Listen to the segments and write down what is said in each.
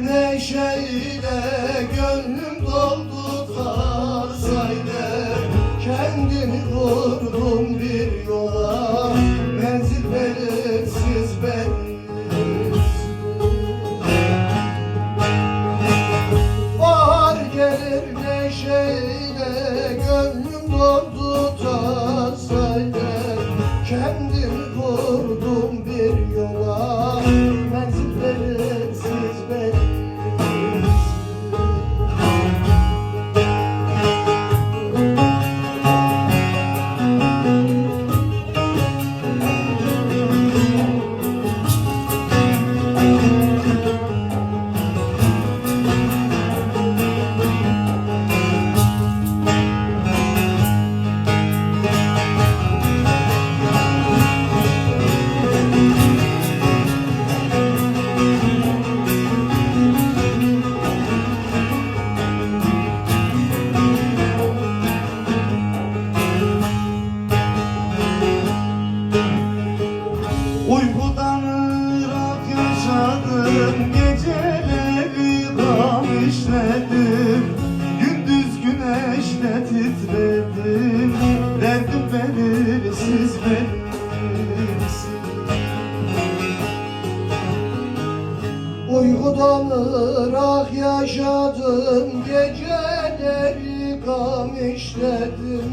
Neşeyle Gönlüm doldu tarzayla Kendimi vurdum bir yola Menzil belirsiz belirsiz Bahar gelir neşeyle Gönlüm doldu tarzayla Kendimi vurdum bir yola yaşadım Geceleri gam işledim Gündüz güneşle titredim. Derdim belirsiz belirsiz Uykudan ırak yaşadım Geceleri gam işledim.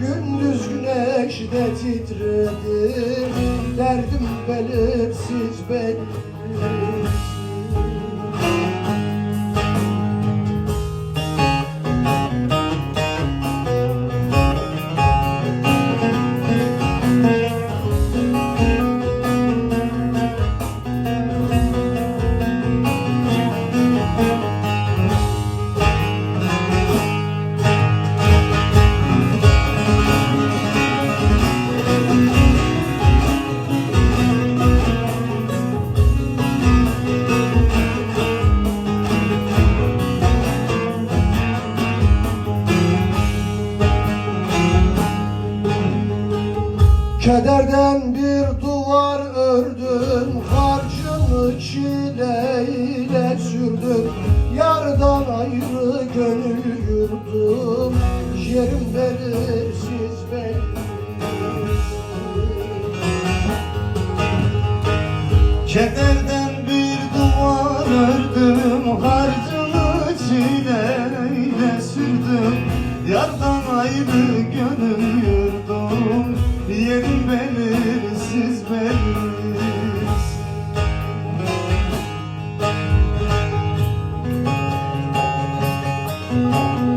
Gündüz güneşte titredim Derdim belirsiz belirsiz Kederden bir duvar ördüm Harcını çileyle sürdüm Yardan ayrı gönül yurdum Yerim belirsiz belirsiz Kederden bir duvar ördüm Harcını çileyle sürdüm. Yardan ayrı gönül yurdum Belirsiz belirsiz Gün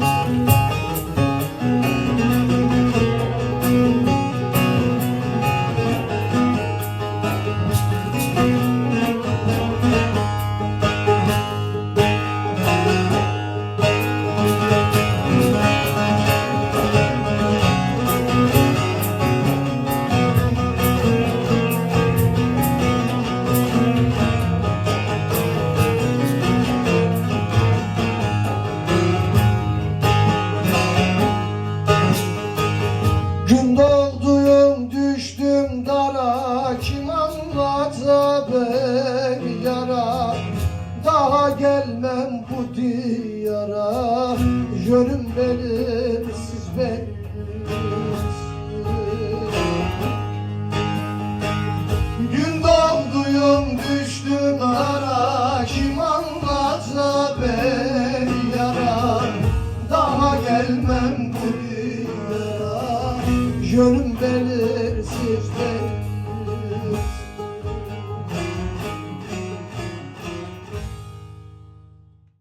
yara kim anlatsa ben yara? Daha gelmem bu diyara. Yönüm benim siz benim. Gün doğduyum düştüm ara Kim anlatsa ben yara? Daha gelmem bu diyara. Yönüm benim Tuesday.